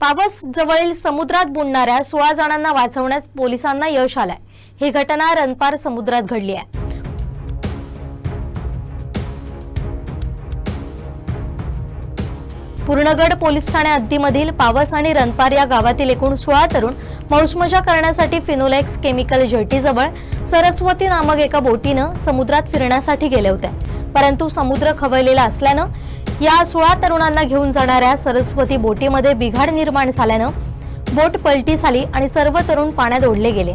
पावस जवळील समुद्रात बुडणाऱ्या सोळा जणांना वाचवण्यात पोलिसांना यश आलंय. ही घटना रनपार समुद्रात घडली आहे. पूर्णगड पोलीस ठाणे हद्दीमधील पावस आणि रनपार या गावातील एकूण सोळा तरुण मौजमजा करण्यासाठी फिनोलेक्स केमिकल जेटीजवळ सरस्वती नामक एका बोटीनं समुद्रात फिरण्यासाठी गेले होते. परंतु समुद्र खवळलेला असल्यानं या सोळा तरुणांना घेऊन जाणाऱ्या सरस्वती बोटीमध्ये बिघाड निर्माण झाल्यानं बोट पलटी झाली आणि सर्व तरुण पाण्यात ओढले गेले.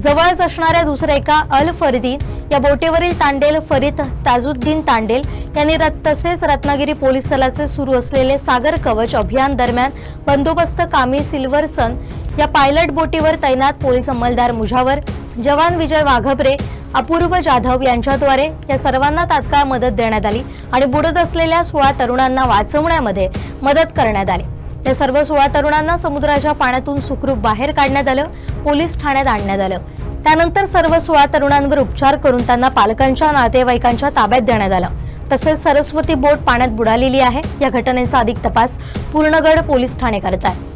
जवळच असणाऱ्या दुसऱ्या एका अल फरदीन या बोटीवरील तांडेल फरीद ताजुद्दीन तांडेल यांनी रत तसेच रत्नागिरी पोलीस दलाचे सुरू असलेले सागर कवच अभियान दरम्यान बंदोबस्त कामी सिल्व्हरसन या पायलट बोटीवर तैनात पोलीस अंमलदार मुझावर जवान विजय वाघबरे अपूर्व जाधव यांच्याद्वारे या सर्वांना तात्काळ मदत देण्यात आली आणि बुडत असलेल्या सोळा तरुणांना वाचवण्यामध्ये मदत करण्यात आली. या सर्व सोळा तरुणांना समुद्राच्या पाण्यातून सुखरूप बाहेर काढण्यात आलं पोलीस ठाण्यात आणण्यात आलं. त्यानंतर सर्व सोळा तरुणांवर उपचार करून त्यांना पालकांच्या नातेवाईकांच्या ताब्यात देण्यात आलं. तसेच सरस्वती बोट पाण्यात बुडालेली आहे. या घटनेचा अधिक तपास पूर्णगड पोलीस ठाणे करत आहे.